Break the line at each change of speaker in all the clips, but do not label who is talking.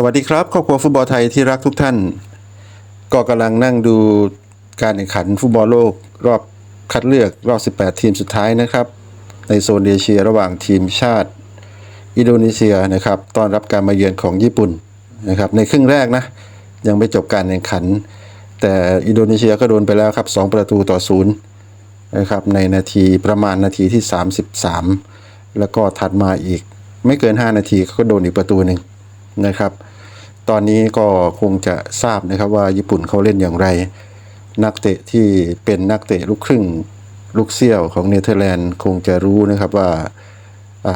สวัสดีครับครอบครัวฟุตบอลไทยที่รักทุกท่าน ก็กำลังนั่งดูการแข่งขันฟุตบอลโลกรอบคัดเลือกรอบ 18 ทีมสุดท้ายนะครับ ในโซนเอเชียระหว่างทีมชาติ อินโดนีเซียนะครับต้อนรับการมาเยือนของญี่ปุ่นนะครับในครึ่งแรกนะ ยังไม่จบการแข่งขัน แต่อินโดนีเซียก็โดนไปแล้วครับ 2 ประตูต่อศูนย์นะครับในนาทีประมาณนาทีที่ 33 แล้วก็ถัดมาอีกไม่เกิน 5 นาทีก็โดนอีกประตูหนึ่งนะครับ ตอนนี้ก็คงจะทราบนะครับว่าญี่ปุ่นเขาเล่นอย่างไร นักเตะที่เป็นนักเตะลูกครึ่งลูกเซี่ยวของเนเธอร์แลนด์คงจะรู้นะครับว่า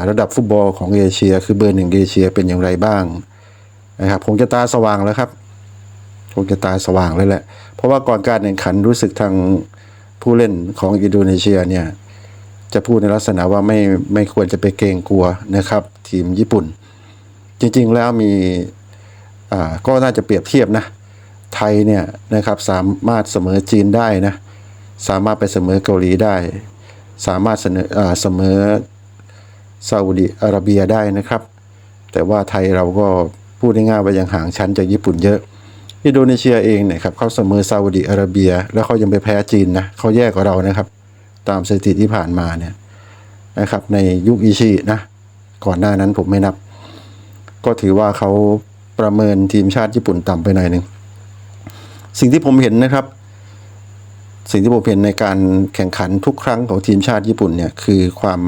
ระดับฟุตบอลของเอเชีย คือเบอร์หนึ่งเอเชียเป็นอย่างไรบ้างนะครับคงจะตาสว่างแล้วครับคงจะตาสว่างแล้วแหละ เพราะว่าก่อนการแข่งขันรู้สึกทางผู้เล่นของอินโดนีเซียเนี่ยจะพูดในลักษณะว่าไม่ไม่ควรจะไปเกรงกลัวนะครับ ทีมญี่ปุ่น จริงๆแล้วมี ก็น่าจะเปรียบเทียบนะไทยเนี่ยนะครับสามารถเสมอจีนได้นะสามารถไปเสมอเกาหลีได้ สามารถเสนอเสมอซาอุดิอาระเบียได้นะครับ แต่ว่าไทยเราก็พูดง่ายๆว่ายังห่างชั้นจากญี่ปุ่นเยอะ อินโดนีเซียเองเนี่ยครับเขาเสมอซาอุดิอาระเบีย แล้วเขายังไปแพ้จีนนะเขาแย่กว่าเรานะครับ ตามสถิติที่ผ่านมาเนี่ยนะครับในยุคอิชินะก่อนหน้านั้นผมไม่นับ ก็ถือว่าเขา ประเมินทีมชาติญี่ปุ่นต่ำไปหน่อยหนึ่งสิ่งที่ผมเห็นนะครับ สิ่งที่ผมเห็นในการแข่งขันทุกครั้งของทีมชาติญี่ปุ่นเนี่ยคือความ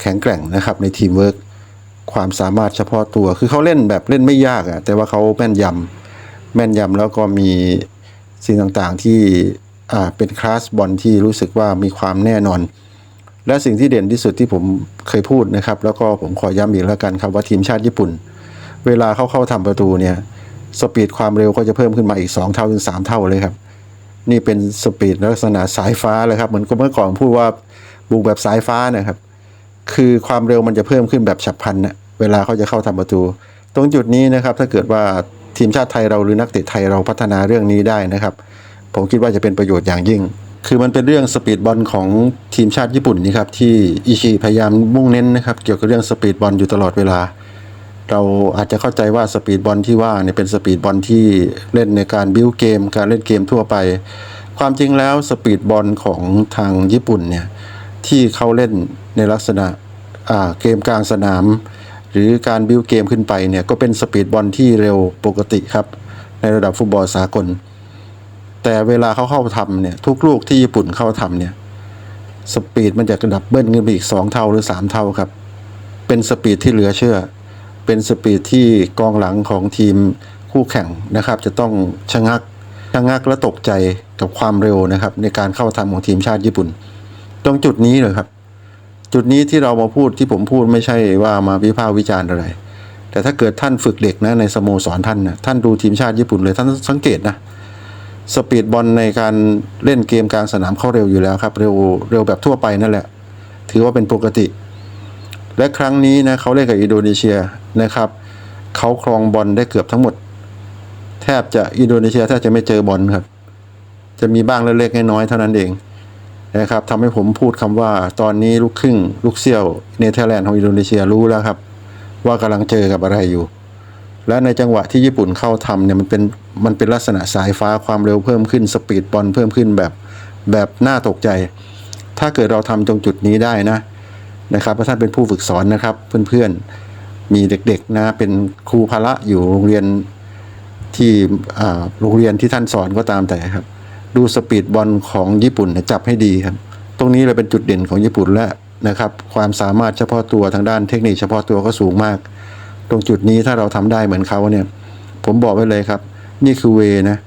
แข็งแกร่งนะครับในทีมเวิร์กความสามารถเฉพาะตัว คือเขาเล่นแบบเล่นไม่ยากอะแต่ว่าเขาแม่นยำแม่นยำแล้วก็มีสิ่งต่างๆที่เป็นคลาสบอลที่รู้สึกว่ามีความแน่นอน และสิ่งที่เด่นที่สุดที่ผมเคยพูดนะครับ แล้วก็ผมขอย้ำอีกแล้วกันครับว่าทีมชาติญี่ปุ่น เวลาเขาเข้าทำประตูเนี่ยสปีดความเร็วก็จะเพิ่มขึ้นมาอีก 2 เท่าถึง 3 เท่าเลยครับ นี่เป็นสปีดลักษณะสายฟ้าเลยครับเหมือนกับเมื่อก่อนพูดว่าบุกแบบสายฟ้านะครับ คือความเร็วมันจะเพิ่มขึ้นแบบฉับพลันนะเวลาเขาจะเข้าทำประตู ตรงจุดนี้นะครับ ถ้าเกิดว่าทีมชาติไทยเราหรือนักเตะไทยเราพัฒนาเรื่องนี้ได้นะครับ ผมคิดว่าจะเป็นประโยชน์อย่างยิ่ง คือมันเป็นเรื่องสปีดบอลของทีมชาติญี่ปุ่นนี่ครับที่อิชิพยายามมุ่งเน้นนะครับ เกี่ยวกับเรื่องสปีดบอลอยู่ตลอดเวลา เราอาจจะเข้าใจว่าสปีดบอลที่ว่าเนี่ยเป็นสปีดบอลที่เล่นในการบิวเกม การเล่นเกมทั่วไป ความจริงแล้วสปีดบอลของทางญี่ปุ่นเนี่ยที่เขาเล่นในลักษณะเกมกลางสนาม หรือการบิวเกมขึ้นไปเนี่ยก็เป็นสปีดบอลที่เร็วปกติครับ ในระดับฟุตบอลสากล แต่เวลาเขาเข้าทำเนี่ยทุกลูกที่ญี่ปุ่นเข้าทำเนี่ยสปีดมันจะกระดับเบิ้ลขึ้นไปอีกสองเท่าหรือสามเท่าครับ เป็นสปีดที่เหลือเชื่อ เป็นสปีดที่กองหลังของทีมคู่แข่งนะครับ จะต้องชะงักชะงักและตกใจกับความเร็วนะครับ ในการเข้าทำของทีมชาติญี่ปุ่น ตรงจุดนี้เลยครับ จุดนี้ที่เรามาพูดที่ผมพูดไม่ใช่ว่ามาวิพากษ์วิจารณ์อะไร แต่ถ้าเกิดท่านฝึกเด็กนะในสโมสรท่านนะท่านดูทีมชาติญี่ปุ่นเลยท่านสังเกตนะสปีดบอลในการเล่นเกมกลางสนามเข้าเร็วอยู่แล้วครับ เร็วเร็วแบบทั่วไปนั่นแหละ ถือว่าเป็นปกติ และครั้งนี้นะเขาเล่นกับอินโดนีเซียนะครับเขาครองบอลได้เกือบทั้งหมด แทบจะอินโดนีเซียแทบจะไม่เจอบอลครับ จะมีบ้างเล็กๆน้อยๆเท่านั้นเองนะครับทำให้ผมพูดคำว่าตอนนี้ลูกครึ่งลูกเซี่ยวเนเธอร์แลนด์ของอินโดนีเซียรู้แล้วครับ ว่ากำลังเจอกับอะไรอยู่ และในจังหวะที่ญี่ปุ่นเข้าทำเนี่ยมันเป็นมันเป็นลักษณะสายฟ้าความเร็วเพิ่มขึ้นสปีดบอลเพิ่มขึ้นแบบแบบน่าตกใจ ถ้าเกิดเราทำตรงจุดนี้ได้นะ นะครับเพราะท่านเป็นผู้ฝึกสอนนะครับ เพื่อนๆมีเด็กๆนะเป็นครูพละอยู่โรงเรียนที่โรงเรียนที่ท่านสอนก็ตามแต่ครับ ดูสปีดบอลของญี่ปุ่นจับให้ดีครับ ตรงนี้เลยเป็นจุดเด่นของญี่ปุ่นและนะครับ ความสามารถเฉพาะตัวทางด้านเทคนิคเฉพาะตัวก็สูงมาก ตรงจุดนี้ถ้าเราทำได้เหมือนเขาเนี่ย ผมบอกไว้เลยครับ นี่คือเวนะ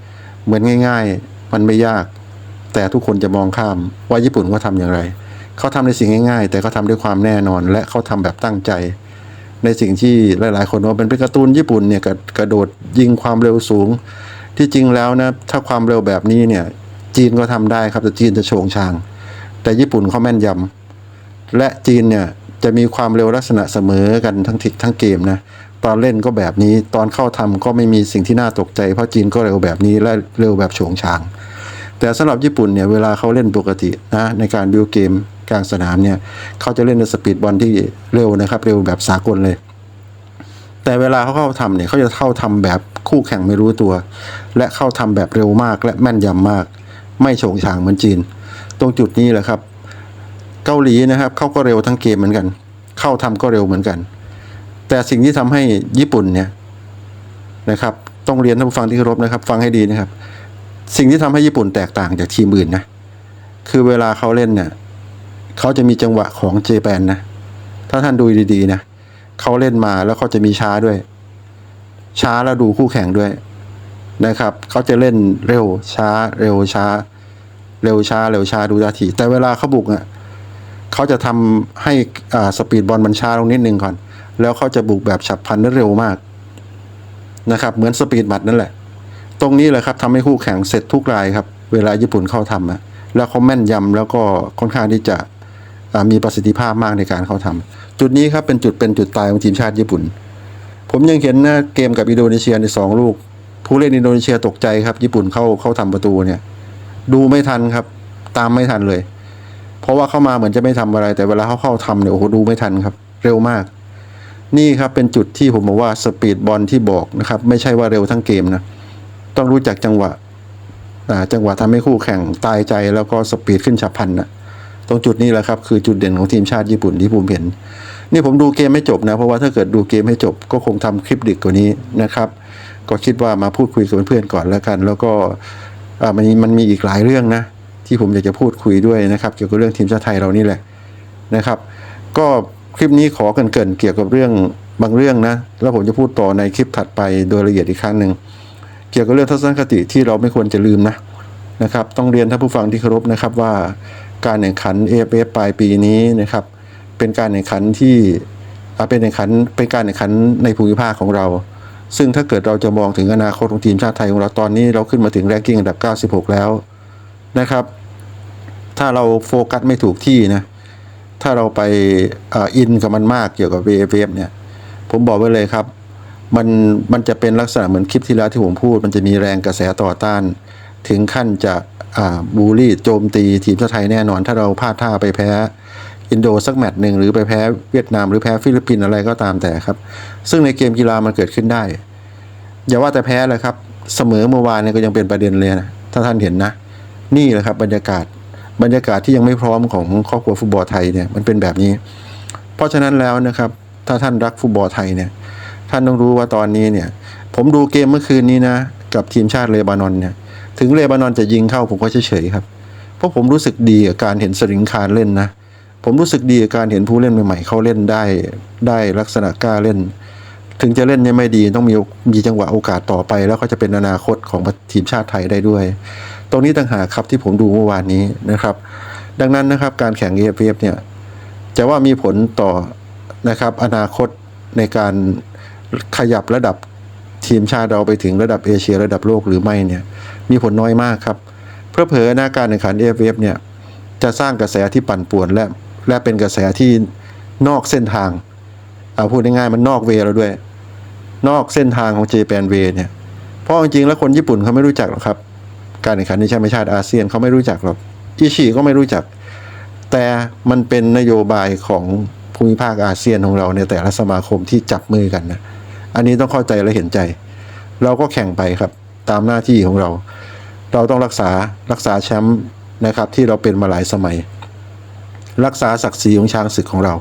เหมือนง่าย ๆ มันไม่ยาก แต่ทุกคนจะมองข้ามว่าญี่ปุ่นเขาทำอย่างไร เขาทำในสิ่งง่ายๆ แต่เขาทำด้วยความแน่นอน และเขาทำแบบตั้งใจ ในสิ่งที่หลาย ๆ คนว่าเป็นเป็นการ์ตูนญี่ปุ่นเนี่ยกระกระโดดยิงความเร็วสูง ที่จริงแล้วนะถ้าความเร็วแบบนี้เนี่ยจีนก็ทำได้ครับแต่จีนจะโฉงชาง แต่ญี่ปุ่นเขาแม่นยำและจีนเนี่ยจะมีความเร็วลักษณะเสมอกันทั้งทิกทั้งเกมนะตอนเล่นก็แบบนี้ตอนเข้าทำก็ไม่มีสิ่งที่น่าตกใจ เพราะจีนก็เร็วแบบนี้และเร็วแบบโฉงชาง แต่สำหรับญี่ปุ่นเนี่ยเวลาเขาเล่นปกตินะในการบิวเกม กลางสนามเนี่ยเขาจะเล่นในสปีดบอลที่เร็วนะครับ เร็วแบบสากลเลย แต่เวลาเขาเข้าทำเนี่ยเขาจะเข้าทำแบบคู่แข่งไม่รู้ตัว และเข้าทำแบบเร็วมากและแม่นยำมาก ไม่โฉงฉางเหมือนจีน ตรงจุดนี้แหละครับ เกาหลีนะครับเขาก็เร็วทั้งเกมเหมือนกัน เข้าทำก็เร็วเหมือนกัน แต่สิ่งที่ทำให้ญี่ปุ่นเนี่ยนะครับต้องเรียนท่านผู้ฟังที่เคารพนะครับ ฟังให้ดีนะครับ สิ่งที่ทำให้ญี่ปุ่นแตกต่างจากทีมอื่นนะ คือเวลาเขาเล่นเนี่ย เขาจะมีจังหวะของเจแปนนะ ถ้าท่านดูดีๆนะเขาเล่นมาแล้วเขาจะมีช้าด้วย ช้าแล้วดูคู่แข่งด้วยนะครับเขาจะเล่นเร็วช้า เร็วช้า เร็วช้า เร็วช้าดูนาทีแต่เวลาเขาบุกอะเขาจะทำให้อ่าสปีดบอลมันช้าลงนิดนึงก่อน แล้วเขาจะบุกแบบฉับพลันและเร็วมากนะครับ เหมือนสปีดบัตนั่นแหละ ตรงนี้แหละครับทำให้คู่แข่งเสร็จทุกรายครับ เวลาญี่ปุ่นเข้าทำอะแล้วเขาแม่นยำแล้วก็ค่อนข้างที่จะ มีประสิทธิภาพมากในการเข้าทำจุดนี้ครับเป็นจุดเป็นจุดตายของทีมชาติญี่ปุ่น ผมยังเห็นนะเกมกับอินโดนีเซียในสองลูก ผู้เล่นอินโดนีเซียตกใจครับ ญี่ปุ่นเข้าเข้าทำประตูเนี่ยดูไม่ทันครับ ตามไม่ทันเลย เพราะว่าเข้ามาเหมือนจะไม่ทำอะไร แต่เวลาเขาเข้าทำเนี่ยโอ้โหดูไม่ทันครับ เร็วมาก นี่ครับเป็นจุดที่ผมบอกว่าสปีดบอลที่บอกนะครับไม่ใช่ว่าเร็วทั้งเกมนะต้องรู้จักจังหวะจังหวะทำให้คู่แข่งตายใจแล้วก็สปีดขึ้นฉับพลันนะ ตรงจุดนี้แหละครับคือจุดเด่นของทีมชาติญี่ปุ่นที่ผมเห็น นี่ผมดูเกมไม่จบนะ เพราะว่าถ้าเกิดดูเกมให้จบก็คงทำคลิปดึกกว่านี้นะครับ ก็คิดว่ามาพูดคุยกับเพื่อนๆก่อนแล้วกัน แล้วก็มันมันมีอีกหลายเรื่องนะ ที่ผมอยากจะพูดคุยด้วยนะครับ เกี่ยวกับเรื่องทีมชาติไทยเรานี่แหละนะครับ ก็คลิปนี้ขอเกินๆเกี่ยวกับเรื่องบางเรื่องนะ แล้วผมจะพูดต่อในคลิปถัดไปโดยละเอียดอีกครั้งหนึ่งเกี่ยวกับเรื่องทัศนคติที่เราไม่ควรจะลืมนะนะครับ ต้องเรียนท่านผู้ฟังที่เคารพนะครับว่า การแข่งขัน AFF ปลายปีนี้นะครับ เป็นการแข่งขันที่เป็นแข่งขันเป็นการแข่งขันในภูมิภาคของเรา ซึ่งถ้าเกิดเราจะมองถึงอนาคตของทีมชาติไทยของเราตอนนี้เราขึ้นมาถึงแรงกิ้งอันดับ 96 แล้วนะครับ ถ้าเราโฟกัสไม่ถูกที่นะถ้าเราไปอินกับมันมากเกี่ยวกับ VFF เนี่ย ผมบอกไว้เลยครับมันมันจะเป็นลักษณะเหมือนคลิปที่แล้วที่ผมพูด มันจะมีแรงกระแสต่อต้าน ถึงขั้นจะ บูลลี่โจมตีทีมชาติไทยแน่นอน ถ้าเราพลาดท่าไปแพ้อินโดสักแมตช์หนึ่งหรือไปแพ้เวียดนามหรือแพ้ฟิลิปปินส์อะไรก็ตามแต่ครับ ซึ่งในเกมกีฬามันเกิดขึ้นได้ อย่าว่าแต่แพ้เลยครับ เสมอเมื่อวานเนี่ยก็ยังเป็นประเด็นเลยนะถ้าท่านเห็นนะ นี่แหละครับบรรยากาศบรรยากาศที่ยังไม่พร้อมของครอบครัวฟุตบอลไทยเนี่ยมันเป็นแบบนี้ เพราะฉะนั้นแล้วนะครับ ถ้าท่านรักฟุตบอลไทยเนี่ยท่านต้องรู้ว่าตอนนี้เนี่ย ผมดูเกมเมื่อคืนนี้นะ กับทีมชาติเลบานอนเนี่ย ถึงเลบานอนจะยิงเข้าผมก็เฉยๆครับ เพราะผมรู้สึกดีกับการเห็นสริงคารเล่นนะ ผมรู้สึกดีกับการเห็นผู้เล่นใหม่ๆเขาเล่นได้ได้ลักษณะกล้าเล่น ถึงจะเล่นยังไม่ดีต้องมีมีจังหวะโอกาสต่อไป แล้วก็จะเป็นอนาคตของทีมชาติไทยได้ด้วย ตรงนี้ต่างหากครับที่ผมดูเมื่อวานนี้นะครับ ดังนั้นนะครับการแข่ง AFF เนี่ยจะว่ามีผลต่อนะครับอนาคตในการขยับระดับ ทีมชาติเราไปถึงระดับเอเชียระดับโลกหรือไม่เนี่ยมีผลน้อยมากครับเพราะเผลอหน้าการแข่งขัน AFF เนี่ยจะสร้างกระแสที่ปั่นป่วนและและเป็นกระแสที่นอกเส้นทางเอาพูดง่ายๆมันนอกเวเราด้วย นอกเส้นทางของเจแปนเวเนี่ยเพราะจริงๆแล้วคนญี่ปุ่นเขาไม่รู้จักหรอกครับ การแข่งขันในแชมป์ชาติอาเซียนเขาไม่รู้จักหรอกอิชิก็ไม่รู้จัก แต่มันเป็นนโยบายของภูมิภาคอาเซียนของเราในแต่ละสมาคมที่จับมือกันนะ อันนี้ต้องเข้าใจและเห็นใจ เราก็แข่งไปครับ ตามหน้าที่ของเรา เราต้องรักษารักษาแชมป์นะครับที่เราเป็นมาหลายสมัย รักษาศักดิ์ศรีของช้างศึกของเรา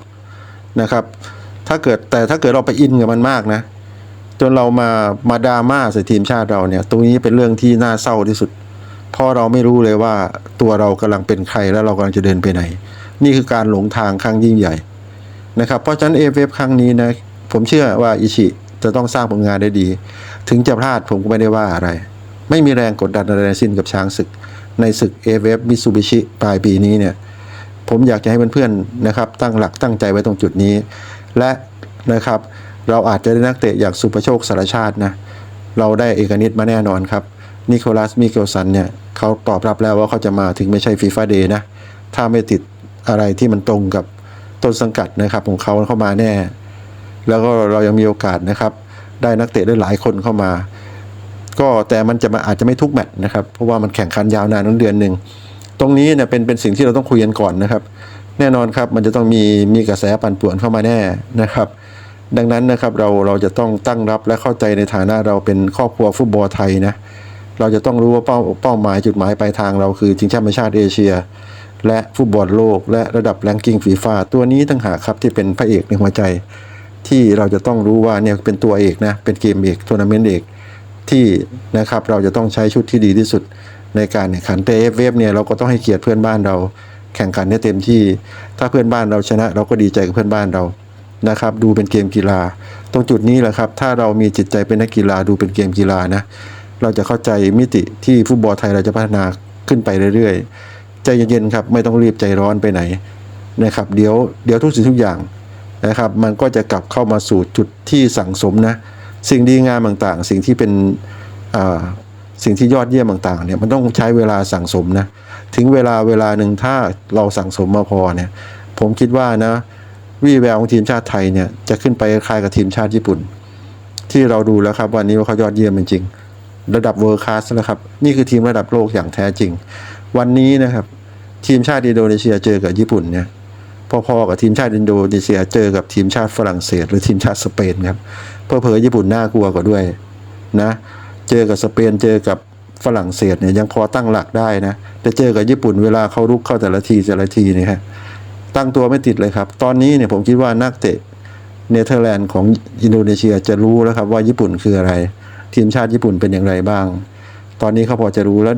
นะครับ ถ้าเกิดแต่ถ้าเกิดเราไปอินกับมันมากนะ จนเรามามาดราม่าใส่ทีมชาติเราเนี่ย ตรงนี้เป็นเรื่องที่น่าเศร้าที่สุดเพราะเราไม่รู้เลยว่าตัวเรากำลังเป็นใครแล้วเรากำลังจะเดินไปไหน นี่คือการหลงทางครั้งยิ่งใหญ่นะครับ เพราะฉะนั้นเอฟเอฟครั้งนี้นะ ผมเชื่อว่าอิชิ จะต้องสร้างผลงานได้ดี ถึงจะพลาดผมก็ไม่ได้ว่าอะไร ไม่มีแรงกดดันอะไรสิ้นกับช้างศึก ในศึกเอฟเอฟมิซูบิชิปลายปีนี้เนี่ย ผมอยากจะให้เพื่อนๆนะครับ ตั้งหลักตั้งใจไว้ตรงจุดนี้ และนะครับ เราอาจจะได้นักเตะอย่างสุประโชคสารชาตินะ เราได้เอกนิตมาแน่นอนครับ นิโคลัสมิเกลสันเนี่ยเขาตอบรับแล้วว่าเขาจะมาถึงไม่ใช่ฟีฟ่าเดย์นะ ถ้าไม่ติดอะไรที่มันตรงกับต้นสังกัดนะครับของเขาเข้ามาแน่ แล้วก็เรายังมีโอกาสนะครับ ได้นักเตะได้หลายคนเข้ามา ก็แต่มันจะมาอาจจะไม่ทุกแมตช์นะครับ เพราะว่ามันแข่งขันยาวนานตั้งเดือนหนึ่งตรงนี้เนี่ยเป็นเป็นสิ่งที่เราต้องคุยกันก่อนนะครับ แน่นอนครับมันจะต้องมีมีกระแสปั่นป่วนเข้ามาแน่นะครับ ดังนั้นนะครับเราเราจะต้องตั้งรับและเข้าใจในฐานะเราเป็นครอบครัวฟุตบอลไทยนะเราจะต้องรู้ว่าเป้าเป้าหมายจุดหมายปลายทางเราคือชิงแชมป์ชาติเอเชีย และฟุตบอลโลก และระดับแรงกิ้งฟีฟ่าตัวนี้ต่างหากครับที่เป็นพระเอกในหัวใจ ที่เราจะต้องรู้ว่าเนี่ยเป็นตัวเอกนะเป็นเกมเอกทัวร์นาเมนต์เอกที่นะครับเราจะต้องใช้ชุดที่ดีที่สุดในการแข่งขันแต่เอฟเวฟเนี่ยเราก็ต้องให้เกียรติเพื่อนบ้านเราแข่งขันได้เต็มที่ ถ้าเพื่อนบ้านเราชนะ เราก็ดีใจกับเพื่อนบ้านเรานะครับ ดูเป็นเกมกีฬา ตรงจุดนี้แหละครับ ถ้าเรามีจิตใจเป็นนักกีฬาดูเป็นเกมกีฬานะ เราจะเข้าใจมิติที่ฟุตบอลไทยเราจะพัฒนาขึ้นไปเรื่อยๆ ใจเย็นๆครับ ไม่ต้องรีบใจร้อนไปไหนนะครับ เดี๋ยวเดี๋ยวทุกสิ่งทุกอย่าง นะครับ มันก็จะกลับเข้ามาสู่จุดที่สั่งสมนะ สิ่งดีงามต่างๆ สิ่งที่เป็นสิ่งที่ยอดเยี่ยมต่างๆเนี่ยมันต้องใช้เวลาสั่งสมนะถึงเวลาเวลาหนึ่งถ้าเราสั่งสมมาพอเนี่ยผมคิดว่านะวี่แววของทีมชาติไทยเนี่ยจะขึ้นไปคล้ายกับทีมชาติญี่ปุ่น ที่เราดูแล้วครับวันนี้ว่าเขายอดเยี่ยมจริงๆระดับเวิร์คคลาสแล้วครับ นี่คือทีมระดับโลกอย่างแท้จริง วันนี้นะครับ ทีมชาติอินโดนีเซียเจอกับญี่ปุ่นเนี่ย พอๆกับทีมชาติอินโดนีเซียเจอกับทีมชาติฝรั่งเศส หรือทีมชาติสเปนครับเพอเพอญี่ปุ่นน่ากลัวกว่าด้วยนะเจอกับสเปนเจอกับฝรั่งเศสเนี่ยยังพอตั้งหลักได้นะแต่เจอกับญี่ปุ่นเวลาเขารุกเข้าแต่ละทีแต่ละทีนี่ฮะตั้งตัวไม่ติดเลยครับ ตอนนี้เนี่ยผมคิดว่านักเตะเนเธอร์แลนด์ของอินโดนีเซียจะรู้แล้วครับว่าญี่ปุ่นคืออะไร ทีมชาติญี่ปุ่นเป็นอย่างไรบ้าง ตอนนี้เขาพอจะรู้แล้ว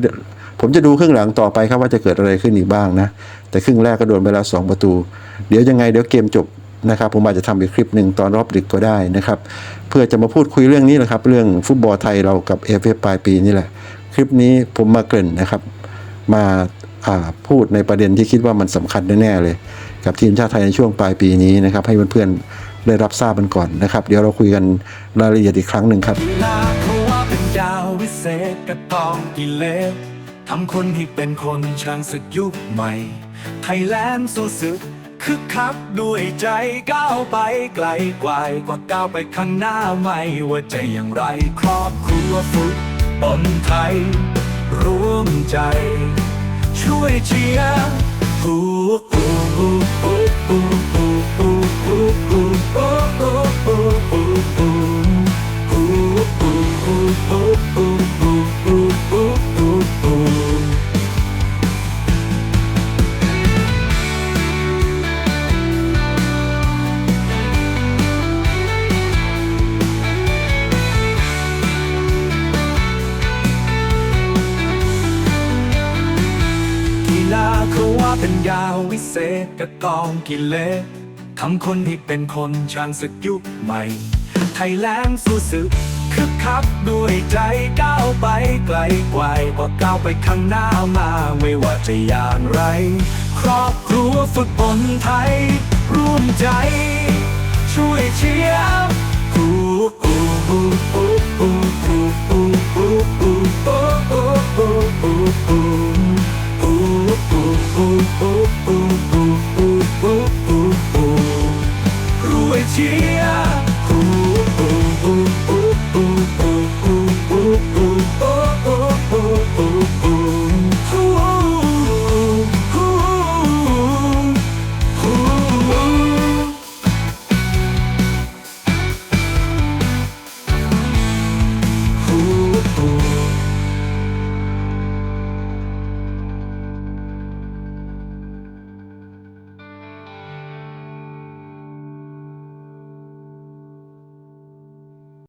ผมจะดูครึ่งหลังต่อไปครับว่าจะเกิดอะไรขึ้นอีกบ้างนะ แต่ครึ่งแรกก็โดนไปแล้วสองประตู เดี๋ยวยังไงเดี๋ยวเกมจบนะครับผมอาจจะทำอีกคลิปหนึ่งตอนรอบดึกก็ได้นะครับ เพื่อจะมาพูดคุยเรื่องนี้แหละครับ เรื่องฟุตบอลไทยเรากับเอฟเอปลายปีนี่แหละ คลิปนี้ผมมาเกริ่นนะครับ มาาพูดในประเด็นที่คิดว่ามันสำคัญแน่ๆเลย กับทีมชาติไทยในช่วงปลายปีนี้นะครับ ให้เพื่อนๆได้รับทราบกันก่อนนะครับ เดี๋ยวเราคุยกันรายละเอียดอีกครั้งหนึ่งครับ
ทำคนให้เป็นคนช่างศึกยุคใหม่ ไทยแลนด์สู้ศึกคึกคักด้วยใจก้าวไปไกลกว่ากว่าก้าวไปข้างหน้าไม่ว่าจะอย่างไรครอบครัวฟุตบอลไทย ร่วมใจ ช่วยเชียร์ฮู้ฮู้ฮู้ฮู้ฮู้ฮู้ฮู้ฮู้ฮู้ฮู้ฮู้ฮู้ฮู้ฮู้กี ยาววิเศษกระกองกิเลสทำคนให้เป็นคนชาญศึกยุคใหม่ ไทยแลนด์สู้ศึกคึกคักด้วยใจก้าวไปไกลกว่ากว่าก้าวไปข้างหน้ามาไม่ว่าจะอย่างไร ครอบครัวฟุตบอลไทย ร่วมใจ ช่วยเชียร์ฮู้ฮู้ฮู้ dia.